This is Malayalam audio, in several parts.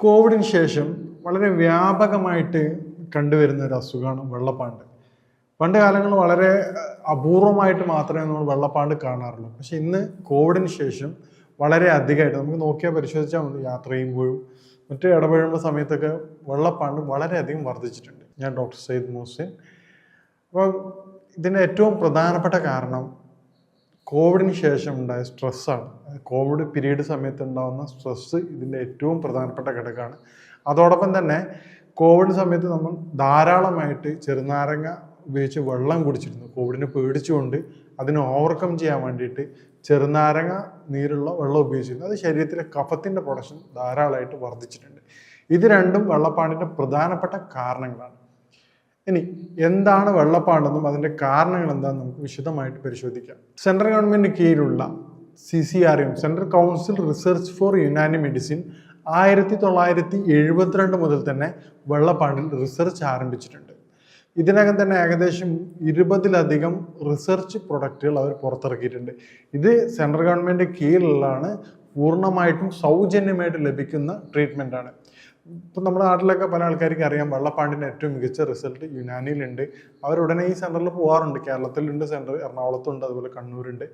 കോവിഡിന് ശേഷം വളരെ വ്യാപകമായിട്ട് കണ്ടുവരുന്ന ഒരു അസുഖമാണ് വെള്ളപ്പാണ്ട്. പണ്ട് കാലങ്ങളിൽ വളരെ അപൂർവമായിട്ട് മാത്രമേ നമ്മൾ വെള്ളപ്പാണ്ട് കാണാറുള്ളൂ. പക്ഷെ ഇന്ന് കോവിഡിന് ശേഷം വളരെ അധികമായിട്ട് നമുക്ക് നോക്കിയാൽ പരിശോധിച്ചാൽ മതി. യാത്ര ചെയ്യുമ്പോഴും മറ്റ് ഇടപഴകുമ്പോൾ സമയത്തൊക്കെ വെള്ളപ്പാണ്ട് വളരെയധികം വർദ്ധിച്ചിട്ടുണ്ട്. ഞാൻ ഡോക്ടർ സയ്യിദ് മുഹസിൻ. അപ്പോൾ ഇതിന്റെ ഏറ്റവും പ്രധാനപ്പെട്ട കാരണം കോവിഡിന് ശേഷം ഉണ്ടായ സ്ട്രെസ്സാണ്. കോവിഡ് പീരീഡ് സമയത്ത് ഉണ്ടാകുന്ന സ്ട്രെസ്സ് ഇതിന്റെ ഏറ്റവും പ്രധാനപ്പെട്ട ഘടകമാണ്. അതോടൊപ്പം തന്നെ കോവിഡ് സമയത്ത് നമ്മൾ ധാരാളമായിട്ട് ചെറുനാരങ്ങ ഉപയോഗിച്ച് വെള്ളം കുടിച്ചിരുന്നു. കോവിഡിനെ പേടിച്ചുകൊണ്ട് അതിനെ ഓവർകം ചെയ്യാൻ വേണ്ടിയിട്ട് ചെറുനാരങ്ങ നീരുള്ള വെള്ളം ഉപയോഗിച്ചിരുന്നു. അത് ശരീരത്തിലെ കഫത്തിന്റെ പ്രൊഡക്ഷൻ ധാരാളമായിട്ട് വർദ്ധിച്ചിട്ടുണ്ട്. ഇത് രണ്ടും വെള്ളപ്പാണിന്റെ പ്രധാനപ്പെട്ട കാരണങ്ങളാണ്. ഇനി എന്താണ് വെള്ളപ്പാണ്ടെന്നും അതിന്റെ കാരണങ്ങൾ എന്താണെന്ന് നമുക്ക് വിശദമായിട്ട് പരിശോധിക്കാം. സെൻട്രൽ ഗവൺമെന്റ് കീഴിലുള്ള C C R M central council research for Unani medicine ആയിരത്തി തൊള്ളായിരത്തി എഴുപത്തിരണ്ട് മുതൽ തന്നെ വെള്ളപ്പാണ്ടിൽ റിസർച്ച് ആരംഭിച്ചിട്ടുണ്ട്. ഇതിനകം തന്നെ ഏകദേശം ഇരുപതിലധികം റിസർച്ച് പ്രൊഡക്റ്റുകൾ അവർ പുറത്തിറക്കിയിട്ടുണ്ട്. ഇത് സെൻട്രൽ ഗവൺമെന്റ് കീഴിലുള്ളതാണ് പൂർണമായിട്ടും സൗജന്യമായിട്ട് ലഭിക്കുന്ന ട്രീറ്റ്മെന്റ് ഇപ്പം നമ്മുടെ നാട്ടിലൊക്കെ പല ആൾക്കാർക്ക് അറിയാം വെള്ളപ്പാണ്ടിന്റെ ഏറ്റവും മികച്ച റിസൾട്ട് യുനാനിയിലുണ്ട്. അവരുടനെ ഈ സെന്ററിൽ പോകാറുണ്ട് കേരളത്തിലുണ്ട് സെന്റർ എറണാകുളത്തുണ്ട് അതുപോലെ കണ്ണൂരുണ്ട്.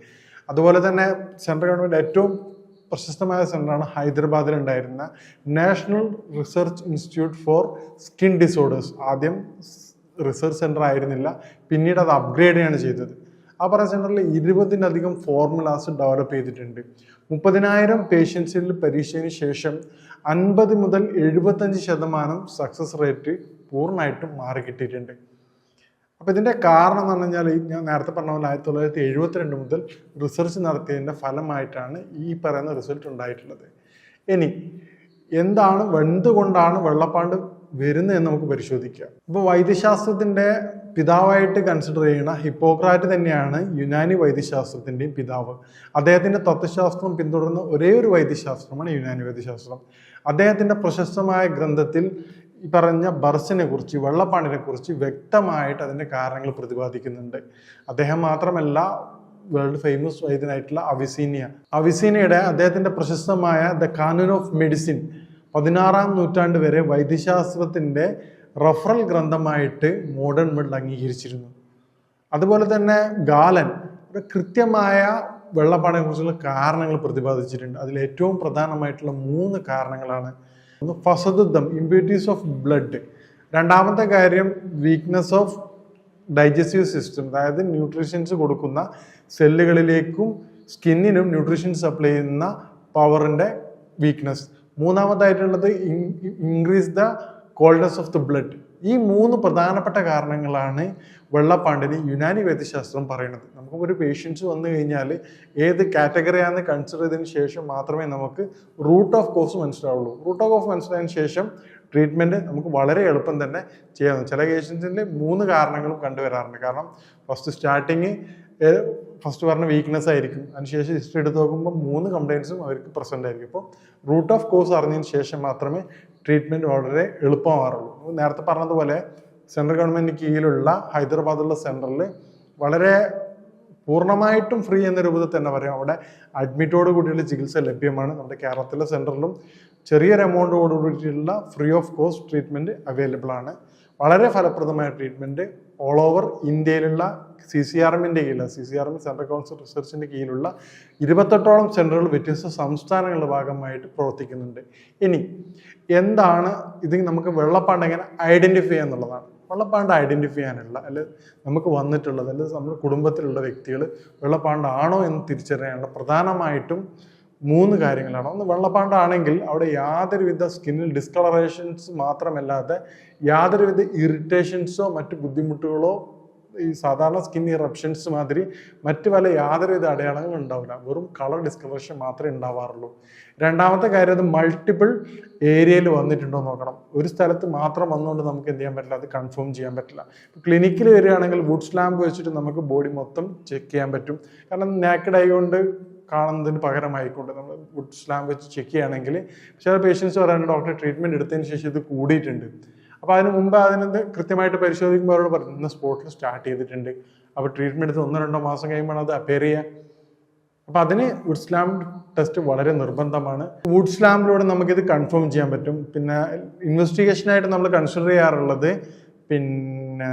അതുപോലെ തന്നെ സെൻട്രൽ ഗവൺമെന്റ് ഏറ്റവും പ്രശസ്തമായ സെന്ററാണ് ഹൈദരാബാദിൽ ഉണ്ടായിരുന്ന national research institute for skin disorders. ആദ്യം റിസർച്ച് സെന്റർ ആയിരുന്നില്ല പിന്നീട് അത് അപ്ഗ്രേഡ് ചെയ്യാണ് ചെയ്തത്. ആ പറഞ്ഞ സെന്ററിൽ ഇരുപതിലധികം ഫോർമുലാസ് ഡെവലപ്പ് ചെയ്തിട്ടുണ്ട്. മുപ്പതിനായിരം പേഷ്യൻസിൽ പരീക്ഷയ്ക്ക് ശേഷം അൻപത് മുതൽ എഴുപത്തഞ്ച് ശതമാനം സക്സസ് റേറ്റ് പൂർണമായിട്ടും മാറി കിട്ടിയിട്ടുണ്ട്. അപ്പോൾ ഇതിന്റെ കാരണം എന്ന് പറഞ്ഞു കഴിഞ്ഞാൽ ഞാൻ നേരത്തെ പറഞ്ഞ പോലെ ആയിരത്തി തൊള്ളായിരത്തി എഴുപത്തിരണ്ട് മുതൽ റിസർച്ച് നടത്തിയതിന്റെ ഫലമായിട്ടാണ് ഈ പറയുന്ന റിസൾട്ട് ഉണ്ടായിട്ടുള്ളത്. ഇനി എന്താണ് എന്തുകൊണ്ടാണ് വെള്ളപ്പാണ്ട് വരുന്നതെന്ന് നമുക്ക് പരിശോധിക്കാം. ഇപ്പോൾ വൈദ്യശാസ്ത്രത്തിന്റെ പിതാവായിട്ട് കൺസിഡർ ചെയ്യുന്ന ഹിപ്പോക്രാറ്റ് തന്നെയാണ് യുനാനി വൈദ്യശാസ്ത്രത്തിന്റെയും പിതാവ്. അദ്ദേഹത്തിന്റെ തത്വശാസ്ത്രം പിന്തുടർന്ന ഒരേ ഒരു വൈദ്യശാസ്ത്രമാണ് യുനാനി വൈദ്യശാസ്ത്രം. അദ്ദേഹത്തിന്റെ പ്രശസ്തമായ ഗ്രന്ഥത്തിൽ ഈ പറഞ്ഞ ബർസിനെ കുറിച്ച് വെള്ളപ്പാണിനെ കുറിച്ച് വ്യക്തമായിട്ട് അതിന്റെ കാരണങ്ങൾ പ്രതിപാദിക്കുന്നുണ്ട്. അദ്ദേഹം മാത്രമല്ല വേൾഡ് ഫേമസ് വൈദ്യനായിട്ടുള്ള അവിസീനിയ. അവിസീനിയുടെ അദ്ദേഹത്തിന്റെ പ്രശസ്തമായ ദ കാനൂൺ ഓഫ് മെഡിസിൻ പതിനാറാം നൂറ്റാണ്ട് വരെ വൈദ്യശാസ്ത്രത്തിന്റെ റഫറൽ ഗ്രന്ഥമായിട്ട് മോഡേൺ വേൾഡ് അംഗീകരിച്ചിരുന്നു. അതുപോലെ തന്നെ ഗാലൻ ഒരു കൃത്യമായ വെള്ളപ്പാടിനെ കുറിച്ചുള്ള കാരണങ്ങൾ പ്രതിപാദിച്ചിട്ടുണ്ട്. അതിൽ ഏറ്റവും പ്രധാനമായിട്ടുള്ള മൂന്ന് കാരണങ്ങളാണ്. ഒന്ന് ഫസദുദ്ധം ഇമ്പ്യൂരിറ്റീസ് ഓഫ് ബ്ലഡ് രണ്ടാമത്തെ കാര്യം വീക്ക്നെസ് ഓഫ് ഡൈജസ്റ്റീവ് സിസ്റ്റം അതായത് ന്യൂട്രീഷൻസ് കൊടുക്കുന്ന സെല്ലുകളിലേക്കും സ്കിന്നിനും ന്യൂട്രീഷൻസ് സപ്ലൈ ചെയ്യുന്ന പവറിന്റെ weakness മൂന്നാമതായിട്ടുള്ളത് increase the coldness of the blood ഈ മൂന്ന് പ്രധാനപ്പെട്ട കാരണങ്ങളാണ് വെള്ളപ്പാണ്ടിന് യുനാനി വൈദ്യശാസ്ത്രം പറയുന്നത്. നമുക്ക് ഒരു പേഷ്യൻസ് വന്നു കഴിഞ്ഞാൽ ഏത് കാറ്റഗറിയാണെന്ന് കൺസിഡർ ചെയ്തതിന് ശേഷം മാത്രമേ നമുക്ക് റൂട്ട് ഓഫ് കോസ് മനസ്സിലാവുള്ളൂ. റൂട്ട് ഓഫ് കോസ് മനസ്സിലായതിനു ശേഷം ട്രീറ്റ്മെന്റ് നമുക്ക് വളരെ എളുപ്പം തന്നെ ചെയ്യാവുന്നത് ചില കേസിന്റെ മൂന്ന് കാരണങ്ങളും കണ്ടുവരാറുണ്ട്. കാരണം ഫസ്റ്റ് സ്റ്റാർട്ടിങ് ഫസ്റ്റ് പറഞ്ഞ വീക്ക്നെസ് ആയിരിക്കും. അതിനുശേഷം ഹിസ്റ്ററി എടുത്ത് നോക്കുമ്പോൾ മൂന്ന് കംപ്ലയിൻസും അവർക്ക് പ്രസന്റ് ആയിരിക്കും. അപ്പോൾ റൂട്ട് ഓഫ് കോസ് അറിഞ്ഞതിന് ശേഷം മാത്രമേ ട്രീറ്റ്മെന്റ് വളരെ എളുപ്പമാറുള്ളൂ നേരത്തെ പറഞ്ഞതുപോലെ സെൻട്രൽ ഗവൺമെന്റ് കീഴിലുള്ള ഹൈദരാബാദുള്ള സെന്ററിൽ വളരെ പൂർണമായിട്ടും ഫ്രീ എന്ന രൂപത്തിൽ തന്നെ പറയാം. അവിടെ അഡ്മിറ്റോട് കൂടിയുള്ള ചികിത്സ ലഭ്യമാണ്. നമ്മുടെ കേരളത്തിലെ സെന്ററിലും ചെറിയൊരു എമൗണ്ടോട് കൂടിയിട്ടുള്ള free of cost treatment available ആണ്. വളരെ ഫലപ്രദമായ ട്രീറ്റ്മെന്റ് ഓൾ ഓവർ ഇന്ത്യയിലുള്ള സി സി ആർ എമ്മിന്റെ കീഴിലുള്ള C C R M central council റിസർച്ചിന്റെ കീഴിലുള്ള ഇരുപത്തെട്ടോളം സെന്ററുകൾ വ്യത്യസ്ത സംസ്ഥാനങ്ങളുടെ ഭാഗമായിട്ട് പ്രവർത്തിക്കുന്നുണ്ട്. ഇനി എന്താണ് ഇത് നമുക്ക് വെള്ളപ്പാണ്ട് എങ്ങനെ ഐഡന്റിഫൈ എന്നുള്ളതാണ് വെള്ളപ്പാണ്ട് ഐഡന്റിഫൈ ചെയ്യാനുള്ള അല്ലെങ്കിൽ നമുക്ക് വന്നിട്ടുള്ളത് അല്ലെങ്കിൽ നമ്മുടെ കുടുംബത്തിലുള്ള വ്യക്തികൾ വെള്ളപ്പാണ്ടാണോ എന്ന് തിരിച്ചറിയാനുള്ള പ്രധാനമായിട്ടും മൂന്ന് കാര്യങ്ങളാണ്. ഒന്ന് വെള്ളപ്പാണ്ടാണെങ്കിൽ അവിടെ യാതൊരുവിധ സ്കിന്നിൽ ഡിസ്കളറേഷൻസ് മാത്രമല്ലാതെ യാതൊരുവിധ ഇറിറ്റേഷൻസോ മറ്റു ബുദ്ധിമുട്ടുകളോ ഈ സാധാരണ സ്കിൻ ഇറപ്ഷൻസ് മാതിരി മറ്റു പല യാതൊരുവിധ അടയാളങ്ങളും ഉണ്ടാവില്ല. വെറും കളർ ഡിസ്കവർഷൻ മാത്രമേ ഉണ്ടാവാറുള്ളൂ. രണ്ടാമത്തെ കാര്യം അത് മൾട്ടിപ്പിൾ ഏരിയയിൽ വന്നിട്ടുണ്ടോ നോക്കണം. ഒരു സ്ഥലത്ത് മാത്രം വന്നുകൊണ്ട് നമുക്ക് എന്ത് ചെയ്യാൻ പറ്റില്ല. അത് കൺഫേം ചെയ്യാൻ പറ്റില്ല. ക്ലിനിക്കിൽ വരികയാണെങ്കിൽ വുഡ് സ്ലാമ്പ് വെച്ചിട്ട് നമുക്ക് ബോഡി മൊത്തം ചെക്ക് ചെയ്യാൻ പറ്റും. കാരണം നാക്കഡ് ആയതുകൊണ്ട് കാണുന്നതിന് പകരമായിക്കൊണ്ട് നമ്മൾ വുഡ് സ്ലാമ്പ് വെച്ച് ചെക്ക് ചെയ്യുകയാണെങ്കിൽ ചില പേഷ്യൻസ് പറയാനുണ്ട് ഡോക്ടർ ട്രീറ്റ്മെന്റ് എടുത്തതിന് ശേഷം ഇത് കൂടിയിട്ടുണ്ട്. അപ്പോൾ അതിന് മുമ്പ് അതിനെന്ത് കൃത്യമായിട്ട് പരിശോധിക്കുമ്പോൾ അവരോട് പറഞ്ഞു ഇന്ന് സ്പോട്ടിൽ സ്റ്റാർട്ട് ചെയ്തിട്ടുണ്ട്. അപ്പോൾ ട്രീറ്റ്മെന്റ് എടുത്ത് ഒന്നോ രണ്ടോ മാസം കഴിയുമ്പോൾ അത് അപ്പയർ ചെയ്യുക. അപ്പോൾ അതിന് വുഡ് സ്ലാം ടെസ്റ്റ് വളരെ നിർബന്ധമാണ്. വുഡ് സ്ലാമിലൂടെ നമുക്കിത് കൺഫേം ചെയ്യാൻ പറ്റും. പിന്നെ ഇൻവെസ്റ്റിഗേഷനായിട്ട് നമ്മൾ കൺസിഡർ ചെയ്യാറുള്ളത് പിന്നെ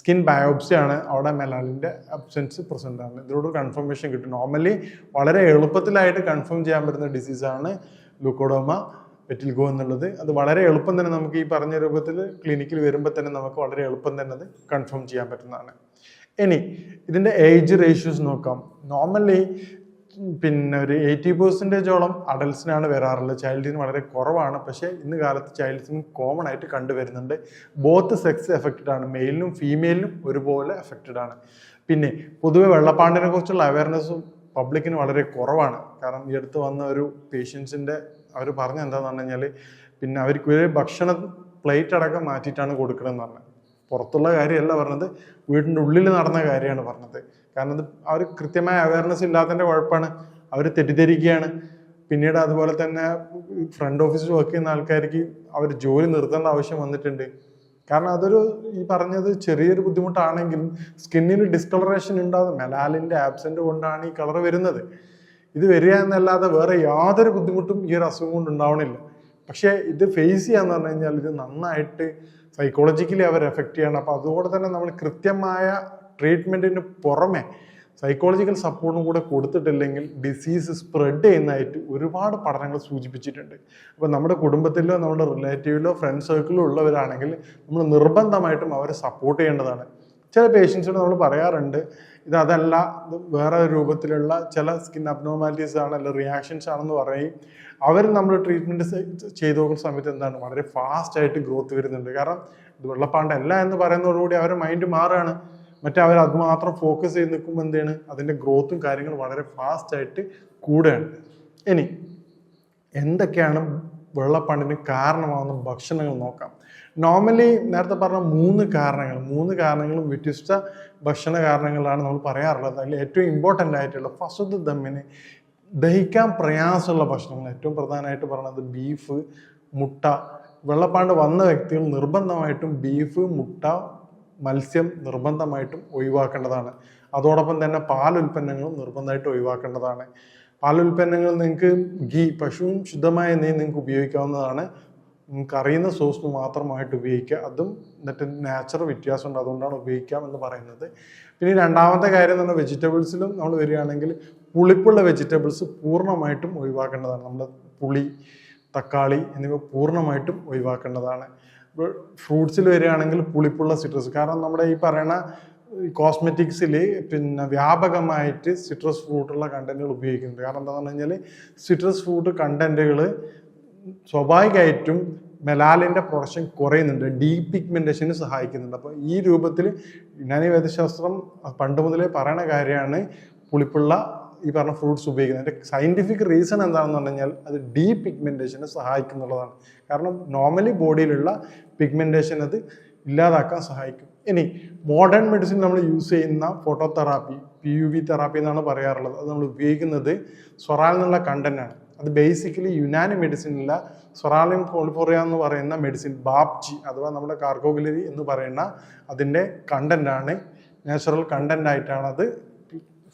സ്കിൻ ബയോപ്സി ആണ്. അവിടെ മെലാലിന്റെ അബ്സെൻസ് പ്രസന്റ് ആണ്. ഇതിലൂടെ കൺഫർമേഷൻ കിട്ടും. നോർമലി വളരെ എളുപ്പത്തിലായിട്ട് കൺഫേം ചെയ്യാൻ പറ്റുന്ന ഡിസീസാണ് ലുക്കോഡോമ വെറ്റിൽഗോ എന്നുള്ളത്. അത് വളരെ എളുപ്പം തന്നെ നമുക്ക് ഈ പറഞ്ഞ രൂപത്തിൽ ക്ലിനിക്കിൽ വരുമ്പോൾ തന്നെ നമുക്ക് വളരെ എളുപ്പം തന്നെ അത് കൺഫേം ചെയ്യാൻ പറ്റുന്നതാണ്. ഇനി ഇതിന്റെ ഏജ് റേഷ്യൂസ് നോക്കാം. നോർമലി പിന്നെ ഒരു എയ്റ്റി പെർസെന്റേജോളം അഡൽസിനാണ് വരാറുള്ളത്. ചൈൽഡിന് വളരെ കുറവാണ്. പക്ഷേ ഇന്ന് കാലത്ത് ചൈൽഡ്സിന് കോമൺ ആയിട്ട് കണ്ടുവരുന്നുണ്ട്. ബോത്ത് സെക്സ് എഫക്റ്റഡ് ആണ്. മെയിലിനും ഫീമെയിലിനും ഒരുപോലെ എഫക്റ്റഡ് ആണ്. പിന്നെ പൊതുവെ വെള്ളപ്പാണ്ടിനെ കുറിച്ചുള്ള അവയർനെസ്സും പബ്ലിക്കിന് വളരെ കുറവാണ്. കാരണം ഈ അടുത്ത് വന്ന ഒരു പേഷ്യൻസിന്റെ അവർ പറഞ്ഞ എന്താണെന്ന് പറഞ്ഞു കഴിഞ്ഞാൽ പിന്നെ അവർക്ക് ഒരു ഭക്ഷണ പ്ലേറ്റ് അടക്കം മാറ്റിയിട്ടാണ് കൊടുക്കണമെന്ന് പറഞ്ഞത് പുറത്തുള്ള കാര്യമല്ല പറഞ്ഞത് വീടിന്റെ ഉള്ളിൽ നടന്ന കാര്യമാണ് പറഞ്ഞത്. കാരണം അത് അവർ കൃത്യമായ അവയർനെസ് ഇല്ലാത്തതിന്റെ കുഴപ്പമാണ്. അവർ തെറ്റിദ്ധരിക്കുകയാണ്. പിന്നീട് അതുപോലെ തന്നെ ഫ്രണ്ട് ഓഫീസിൽ വർക്ക് ചെയ്യുന്ന ആൾക്കാർക്ക് അവർ ജോലി നിർത്തേണ്ട ആവശ്യം വന്നിട്ടുണ്ട്. കാരണം അതൊരു ഈ പറഞ്ഞത് ചെറിയൊരു ബുദ്ധിമുട്ടാണെങ്കിലും സ്കിന്നിന് ഡിസ്കളറേഷൻ ഉണ്ടാകും മെലാലിന്റെ ആബ്സെന്റ് കൊണ്ടാണ് ഈ കളർ വരുന്നത്. ഇത് വരിക എന്നല്ലാതെ വേറെ യാതൊരു ബുദ്ധിമുട്ടും ഈ ഒരു അസുഖം കൊണ്ട് ഉണ്ടാവണില്ല. പക്ഷേ ഇത് ഫേസ് ചെയ്യാന്ന് പറഞ്ഞു കഴിഞ്ഞാൽ ഇത് നന്നായിട്ട് സൈക്കോളജിക്കലി അവർ എഫക്റ്റ് ചെയ്യണം. അപ്പോൾ അതുകൊണ്ട് തന്നെ നമ്മൾ കൃത്യമായ ട്രീറ്റ്മെന്റിന് പുറമെ സൈക്കോളജിക്കൽ സപ്പോർട്ടും കൂടെ കൊടുത്തിട്ടില്ലെങ്കിൽ ഡിസീസ് സ്പ്രെഡ് ചെയ്യുന്നതായിട്ട് ഒരുപാട് പഠനങ്ങൾ സൂചിപ്പിച്ചിട്ടുണ്ട്. അപ്പോൾ നമ്മുടെ കുടുംബത്തിലോ നമ്മുടെ റിലേറ്റീവിലോ ഫ്രണ്ട് സർക്കിളിലോ ഉള്ളവരാണെങ്കിൽ നമ്മൾ നിർബന്ധമായിട്ടും അവരെ സപ്പോർട്ട് ചെയ്യേണ്ടതാണ്. ചില പേഷ്യൻസിനോട് നമ്മൾ പറയാറുണ്ട് ഇത് അതല്ല വേറെ രൂപത്തിലുള്ള ചില സ്കിൻ അബ്നോർമാലിറ്റീസ് ആണ് അല്ലെങ്കിൽ റിയാക്ഷൻസ് ആണെന്ന് പറയും. അവർ നമ്മൾ ട്രീറ്റ്മെന്റ് ചെയ്തു നോക്കുന്ന സമയത്ത് എന്താണ്? വളരെ ഫാസ്റ്റ് ആയിട്ട് ഗ്രോത്ത് വരുന്നുണ്ട്. കാരണം ഇത് വെള്ളപ്പാണ്ടല്ല എന്ന് പറയുന്നതോടുകൂടി അവരുടെ മൈൻഡ് മാറുകയാണ് മറ്റേ അവർ അത് മാത്രം ഫോക്കസ് ചെയ്ത് നിൽക്കുമ്പോൾ എന്താണ്? അതിന്റെ ഗ്രോത്തും കാര്യങ്ങളും വളരെ ഫാസ്റ്റ് ആയിട്ട് കൂടുകയാണ്. ഇനി എന്തൊക്കെയാണ് വെള്ളപ്പാണ്ടിന് കാരണമാകുന്ന ഭക്ഷണങ്ങൾ നോക്കാം. നോർമലി നേരത്തെ പറഞ്ഞ മൂന്ന് കാരണങ്ങൾ മൂന്ന് കാരണങ്ങളും വ്യത്യസ്ത ഭക്ഷണ കാരണങ്ങളാണ് നമ്മൾ പറയാറുള്ളത്. അതിൽ ഏറ്റവും ഇമ്പോർട്ടന്റ് ആയിട്ടുള്ള ഫസ്റ്റ് ദമ്മിന് ദഹിക്കാൻ പ്രയാസമുള്ള ഭക്ഷണങ്ങൾ. ഏറ്റവും പ്രധാനമായിട്ട് പറയുന്നത് ബീഫ് മുട്ട. വെള്ളപ്പാണ്ട് വന്ന വ്യക്തികൾ നിർബന്ധമായിട്ടും ബീഫ് മുട്ട മത്സ്യം നിർബന്ധമായിട്ടും ഒഴിവാക്കേണ്ടതാണ്. അതോടൊപ്പം തന്നെ പാൽ ഉൽപ്പന്നങ്ങളും നിർബന്ധമായിട്ട് ഒഴിവാക്കേണ്ടതാണ്. പാൽ ഉൽപ്പന്നങ്ങൾ നിങ്ങൾക്ക് ഗീ പശുവും ശുദ്ധമായ നെയ്യ് നിങ്ങൾക്ക് ഉപയോഗിക്കാവുന്നതാണ്. നിങ്ങൾക്ക് അറിയുന്ന സോസ് മാത്രമായിട്ട് ഉപയോഗിക്കുക. അതും എന്നിട്ട് നാച്ചുറൽ വ്യത്യാസമുണ്ട് അതുകൊണ്ടാണ് ഉപയോഗിക്കാം എന്ന് പറയുന്നത്. പിന്നെ രണ്ടാമത്തെ കാര്യം എന്ന് പറഞ്ഞാൽ വെജിറ്റബിൾസിലും നമ്മൾ വരികയാണെങ്കിൽ പുളിപ്പുള്ള വെജിറ്റബിൾസ് പൂർണമായിട്ടും ഒഴിവാക്കേണ്ടതാണ്. നമ്മൾ പുളി തക്കാളി എന്നിവ പൂർണമായിട്ടും ഒഴിവാക്കേണ്ടതാണ്. ഫ്രൂട്ട്സിൽ വരികയാണെങ്കിൽ പുളിപ്പുള്ള സിട്രസ് കാരണം നമ്മുടെ ഈ പറയുന്ന കോസ്മെറ്റിക്സിൽ പിന്നെ വ്യാപകമായിട്ട് സിട്രസ് ഫ്രൂട്ടുള്ള കണ്ടന്റുകൾ ഉപയോഗിക്കുന്നുണ്ട്. കാരണം എന്താണെന്ന് പറഞ്ഞു കഴിഞ്ഞാൽ സിട്രസ് ഫ്രൂട്ട് കണ്ടന്റുകൾ സ്വാഭാവികമായിട്ടും മെലാലിന്റെ പ്രൊഡക്ഷൻ കുറയുന്നുണ്ട് ഡീ പിഗ്മെന്റേഷന് സഹായിക്കുന്നുണ്ട്. അപ്പോൾ ഈ രൂപത്തിൽ യുനാനി വൈദ്യശാസ്ത്രം പണ്ട് മുതലേ പറയുന്ന കാര്യമാണ് പുളിപ്പുള്ള ഈ പറഞ്ഞ ഫ്രൂട്ട്സ് ഉപയോഗിക്കുന്നത്. അതിന്റെ സയന്റിഫിക് റീസൺ എന്താണെന്ന് പറഞ്ഞു കഴിഞ്ഞാൽ അത് ഡീ പിഗ്മെന്റേഷന് സഹായിക്കുന്നുള്ളതാണ്. കാരണം നോർമലി ബോഡിയിലുള്ള പിഗ്മെന്റേഷൻ അത് ഇല്ലാതാക്കാൻ സഹായിക്കും. ഇനി മോഡേൺ മെഡിസിൻ നമ്മൾ യൂസ് ചെയ്യുന്ന phototherapy P U V therapy എന്നാണ് പറയാറുള്ളത്. അത് നമ്മൾ ഉപയോഗിക്കുന്നത് സൊറാൽ എന്നുള്ള കണ്ടന്റ് ആണ്. അത് ബേസിക്കലി യുനാനി മെഡിസിനില്ല സൊറാലിയം കോൾഫോറിയ എന്ന് പറയുന്ന മെഡിസിൻ ബാപ്ജി അഥവാ നമ്മുടെ കാർഗോഗുലരി എന്ന് പറയുന്ന അതിന്റെ കണ്ടന്റാണ് നാച്ചുറൽ കണ്ടന്റ് ആയിട്ടാണ്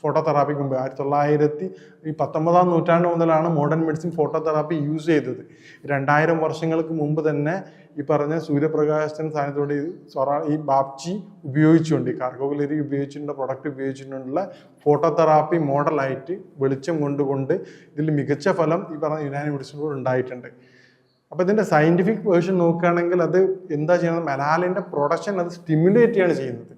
അത് ഫോട്ടോതെറാപ്പിക്ക് മുമ്പ്. ആയിരത്തി തൊള്ളായിരത്തി ഈ പത്തൊമ്പതാം നൂറ്റാണ്ട് മുതലാണ് മോഡേൺ മെഡിസിൻ ഫോട്ടോതെറാപ്പി യൂസ് ചെയ്തത്. രണ്ടായിരം വർഷങ്ങൾക്ക് മുമ്പ് തന്നെ ഈ പറഞ്ഞ സൂര്യപ്രകാശത്തിന് സാധനത്തോടെ ഈ സൊറ ഈ ബാപ്ചി ഉപയോഗിച്ചുകൊണ്ട് ഈ കാർഗോഗുലരി ഉപയോഗിച്ചിട്ടുള്ള പ്രൊഡക്റ്റ് ഉപയോഗിച്ചിട്ടുള്ള ഫോട്ടോതെറാപ്പി മോഡലായിട്ട് വെളിച്ചം കൊണ്ടുകൊണ്ട് ഇതിൽ മികച്ച ഫലം ഈ പറഞ്ഞ യുനാനി മെഡിസിനോട് ഉണ്ടായിട്ടുണ്ട്. അപ്പോൾ ഇതിന്റെ സയന്റിഫിക് വേർഷൻ നോക്കുകയാണെങ്കിൽ അത് എന്താ ചെയ്യുന്നത്? മെലാലിന്റെ പ്രൊഡക്ഷൻ അത് സ്റ്റിമുലേറ്റ് ചെയ്യാണ് ചെയ്യുന്നത്.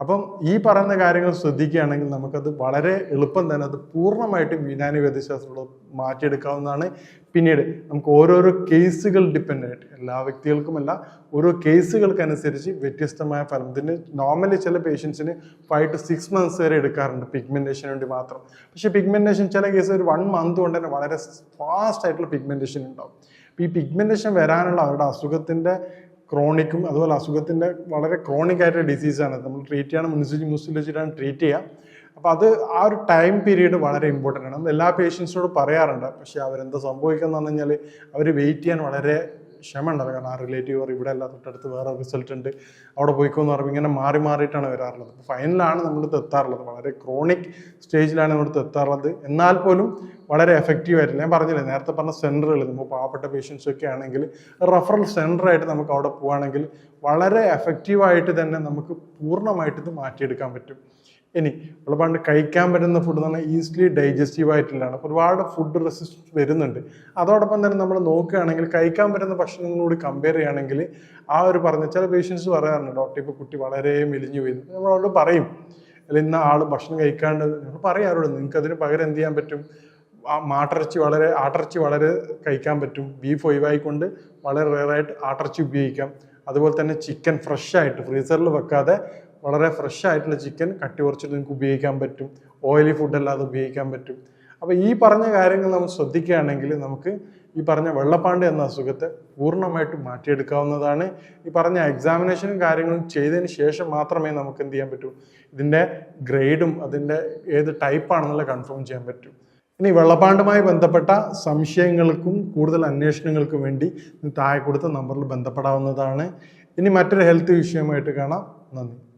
അപ്പം ഈ പറയുന്ന കാര്യങ്ങൾ ശ്രദ്ധിക്കുകയാണെങ്കിൽ നമുക്കത് വളരെ എളുപ്പം തന്നെ അത് പൂർണമായിട്ടും യുനാനി വൈദ്യശാസ്ത്രത്തോട് മാറ്റിയെടുക്കാവുന്നതാണ്. പിന്നീട് നമുക്ക് ഓരോരോ കേസുകൾ ഡിപ്പെൻഡ് ആയിട്ട് എല്ലാ വ്യക്തികൾക്കുമല്ല ഓരോ കേസുകൾക്കനുസരിച്ച് വ്യത്യസ്തമായ ഫലം. ഇതിന് നോർമലി ചില പേഷ്യൻസിന് ഫൈവ് ടു സിക്സ് മന്ത്സ് വരെ എടുക്കാറുണ്ട് പിഗ്മെന്റേഷന് വേണ്ടി മാത്രം. പക്ഷേ പിഗ്മെന്റേഷൻ ചില കേസ് ഒരു വൺ മന്ത് കൊണ്ട് തന്നെ വളരെ ഫാസ്റ്റ് ആയിട്ടുള്ള പിഗ്മെന്റേഷൻ ഉണ്ടാവും. ഈ പിഗ്മെന്റേഷൻ വരാനുള്ള അവരുടെ അസുഖത്തിന്റെ ക്രോണിക്കും അതുപോലെ അസുഖത്തിന്റെ വളരെ ക്രോണിക് ആയിട്ടുള്ള ഡിസീസാണ് നമ്മൾ ട്രീറ്റ് ചെയ്യണം മുനിസിപ്പൽ മ്യൂസിൽ വെച്ചിട്ടാണ് ട്രീറ്റ് ചെയ്യുക. അപ്പോൾ അത് ആ ഒരു ടൈം പീരീഡ് വളരെ ഇമ്പോർട്ടന്റ് ആണ്. നമ്മൾ എല്ലാ പേഷ്യൻസിനോട് പറയാറുണ്ട് പക്ഷേ അവരെന്താ സംഭവിക്കുന്നതെന്ന് എന്ന് പറഞ്ഞു കഴിഞ്ഞാൽ അവർ വെയിറ്റ് ചെയ്യാൻ വളരെ ക്ഷമ ഉണ്ടാവില്ല കാരണം ആ റിലേറ്റീവ് അവർ ഇവിടെ അല്ല തൊട്ടടുത്ത് വേറെ റിസൾട്ട് ഉണ്ട്. അവിടെ പോയിക്കോന്ന് പറയുമ്പോൾ ഇങ്ങനെ മാറി മാറിയിട്ടാണ് വരാറുള്ളത്. അപ്പോൾ ഫൈനലാണ് നമ്മളിത് എത്താറുള്ളത്. വളരെ ക്രോണിക് സ്റ്റേജിലാണ് നമ്മൾ എത്താറുള്ളത്. എന്നാൽ പോലും വളരെ എഫക്റ്റീവ് ആയിട്ടില്ല. ഞാൻ പറഞ്ഞില്ലേ നേരത്തെ പറഞ്ഞ സെന്ററുകൾ നമ്മൾ പാവപ്പെട്ട പേഷ്യൻസ് ഒക്കെ ആണെങ്കിൽ റഫറൽ സെന്റർ ആയിട്ട് നമുക്ക് അവിടെ പോവുകയാണെങ്കിൽ വളരെ എഫക്റ്റീവായിട്ട് തന്നെ നമുക്ക് പൂർണമായിട്ട് ഇത് മാറ്റിയെടുക്കാൻ പറ്റും. ഇനി ഒരുപാട് കഴിക്കാൻ പറ്റുന്ന ഫുഡ് എന്ന് പറഞ്ഞാൽ ഈസിലി ഡൈജസ്റ്റീവ് ആയിട്ടുള്ളതാണ് അപ്പോൾ ഒരുപാട് ഫുഡ് റെസിസ്റ്റൻസ് വരുന്നുണ്ട്. അതോടൊപ്പം തന്നെ നമ്മൾ നോക്കുകയാണെങ്കിൽ കഴിക്കാൻ പറ്റുന്ന ഭക്ഷണങ്ങളോട് കമ്പയർ ചെയ്യുകയാണെങ്കിൽ ആ ഒരു പറഞ്ഞ ചില പേഷ്യൻസ് പറയാറുണ്ട് ഡോക്ടർ ഇപ്പോൾ കുട്ടി വളരെ മെലിഞ്ഞു പോയി. നമ്മൾ അവരോട് പറയും അല്ല ഇന്ന ആൾ ഭക്ഷണം കഴിക്കാണ്ട് നമ്മൾ പറയും നിങ്ങൾക്ക് അതിന് പകരം എന്ത് ചെയ്യാൻ പറ്റും? മാട്ടിറച്ചി വളരെ ആട്ടിറച്ചി വളരെ കഴിക്കാൻ പറ്റും. ബീഫ് ഒഴിവായിക്കൊണ്ട് വളരെ റെയറായിട്ട് ആട്ടിറച്ചി ഉപയോഗിക്കാം. അതുപോലെ തന്നെ ചിക്കൻ ഫ്രഷ് ആയിട്ട് ഫ്രീസറിൽ വെക്കാതെ വളരെ ഫ്രഷ് ആയിട്ടുള്ള ചിക്കൻ കട്ടി കുറച്ചിട്ട് നിങ്ങൾക്ക് ഉപയോഗിക്കാൻ പറ്റും. ഓയിലി ഫുഡ് അല്ലാതെ ഉപയോഗിക്കാൻ പറ്റും. അപ്പോൾ ഈ പറഞ്ഞ കാര്യങ്ങൾ നമ്മൾ ശ്രദ്ധിക്കുകയാണെങ്കിൽ നമുക്ക് ഈ പറഞ്ഞ വെള്ളപ്പാണ്ട് എന്ന അസുഖത്തെ പൂർണമായിട്ടും മാറ്റിയെടുക്കാവുന്നതാണ്. ഈ പറഞ്ഞ എക്സാമിനേഷനും കാര്യങ്ങളും ചെയ്തതിന് ശേഷം മാത്രമേ നമുക്ക് എന്ത് ചെയ്യാൻ പറ്റൂ? ഇതിന്റെ ഗ്രേഡും അതിന്റെ ഏത് ടൈപ്പാണെന്നുള്ള കൺഫേം ചെയ്യാൻ പറ്റൂ. ഇനി വെള്ളപ്പാണ്ടുമായി ബന്ധപ്പെട്ട സംശയങ്ങൾക്കും കൂടുതൽ അന്വേഷണങ്ങൾക്കും വേണ്ടി താഴെ കൊടുത്ത നമ്പറിൽ ബന്ധപ്പെടാവുന്നതാണ്. ഇനി മറ്റൊരു ഹെൽത്ത് വിഷയമായിട്ട് കാണാം. നന്ദി.